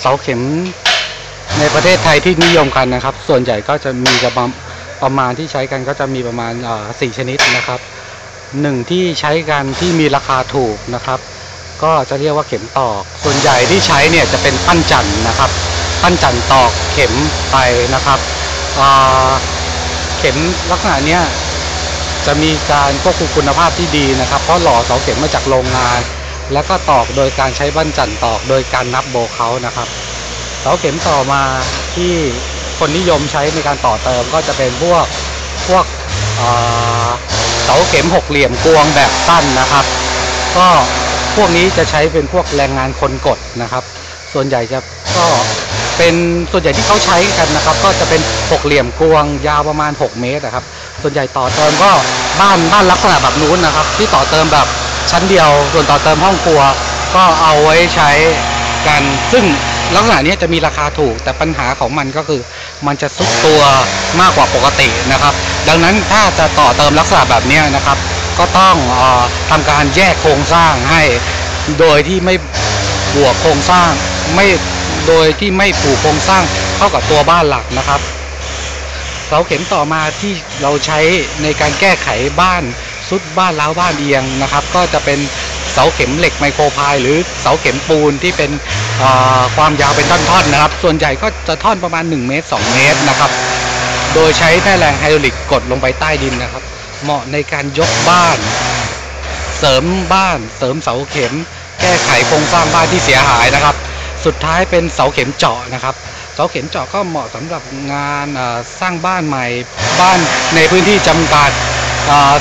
เสาเข็มในประเทศไทยที่นิยมกันนะครับ ส่วนใหญ่ก็จะมีประมาณประมาณที่ใช้กันก็จะมีประมาณสี่ชนิดนะครับหนึ่งที่ใช้กันที่มีราคาถูกนะครับ ก็จะเรียกว่าเข็มตอก ส่วนใหญ่ที่ใช้เนี่ยจะเป็นปั้นจันทร์นะครับ ปั้นจันทร์ตอกเข็มไปนะครับเข็มลักษณะเนี้ยจะมีการควบคุมคุณภาพที่ดีนะครับ เพราะหล่อเสาเข็มมาจากโรงงาน แล้วก็ตอกโดยการใช้ปั้นจันต์ตอกโดยการนับโบเขานะครับเสาเข็มต่อมาที่คนนิยมใช้ในการต่อเติมก็จะเป็นพวกพวกเสาเข็มหกเหลี่ยมกวงแบบสั้นนะครับ ก็พวกนี้จะใช้เป็นพวกแรงงานคนกดนะครับ ส่วนใหญ่จะก็เป็นส่วนใหญ่ที่เขาใช้กันนะครับ ก็จะเป็นหกเหลี่ยมกวงยาวประมาณ 6 เมตรนะครับ ส่วนใหญ่ต่อเติมก็บ้านบ้านลักษณะแบบนู้นนะครับ ที่ต่อเติมแบบ ชั้นเดียวส่วนต่อเติมห้องครัว ก็เอาไว้ใช้กันซึ่งลักษณะนี้จะมีราคาถูก แต่ปัญหาของมันก็คือ มันจะซุดตัวมากกว่าปกตินะครับ ดังนั้นถ้าจะต่อเติมลักษณะแบบนี้นะครับ ก็ต้องออทำการแยกโครงสร้างให้ โดยที่ไม่บวกโครงสร้างไม่โดยที่ไม่ผูกโครงสร้างเข้ากับตัวบ้านหลักนะครับเสาเข็มต่อมาที่เราใช้ในการแก้ไขบ้าน ซุดบ้านล้าวบ้านเอียงนะครับ ก็จะเป็นเสาเข็มเหล็กไมโครพาย หรือเสาเข็มปูนที่เป็นความยาวเป็นท่อนๆนะครับ ส่วนใหญ่ก็จะท่อนประมาณ 1 เมตร 2 เมตรนะครับ โดยใช้แม่แรงไฮดรอลิกกดลงไปใต้ดินนะครับ เหมาะในการยกบ้าน เสริมบ้าน เสริมเสาเข็ม แก้ไขโครงสร้างบ้านที่เสียหายนะครับ สุดท้ายเป็นเสาเข็มเจาะนะครับเสาเข็มเจาะก็เหมาะสำหรับงานสร้างบ้านใหม่บ้านในพื้นที่จำกัด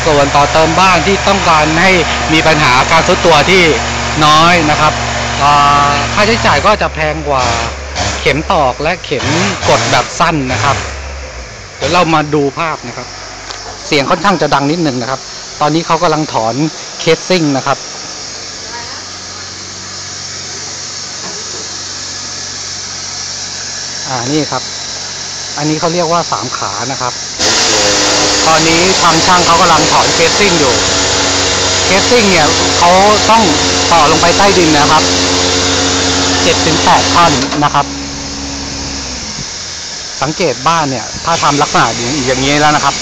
ส่วนต่อเติมบ้านที่ต้องการให้มีปัญหาการทรุดตัวที่น้อยนะครับค่าใช้จ่ายก็จะแพงกว่าเข็มตอกและเข็มกดแบบสั้นนะครับ เดี๋ยวเรามาดูภาพนะครับ เสียงค่อนข้างจะดังนิดหนึ่งนะครับ ตอนนี้เขากำลังถอนเคสซิ่งนะครับอ่านี่ครับ อันนี้เขาเรียกว่าสามขานะครับ ตอนนี้ทางช่างเขากำลังถอนเคสซิ่งอยู่ เคสซิ่งเนี่ยเขาต้องต่อลงไปใต้ดินนะครับเจ็ดถึงแปดท่อนนะครับ สังเกตบ้านเนี่ย ถ้าทำลักษณะอย่างนี้แล้วนะครับ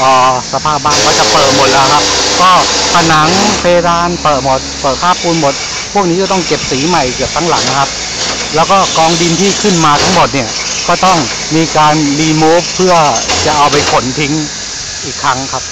ออสภาพบ้านก็จะเปิดหมดแล้วครับ ก็ผนังเพดานเปิดหมด เปิดคราปูนหมด พวกนี้จะต้องเก็บสีใหม่เกือบทั้งหลังนะครับ แล้วก็กองดินที่ขึ้นมาทั้งหมดเนี่ย ก็ต้องมีการรีมูฟเพื่อจะเอาไปขนทิ้ง อีกครั้งครับ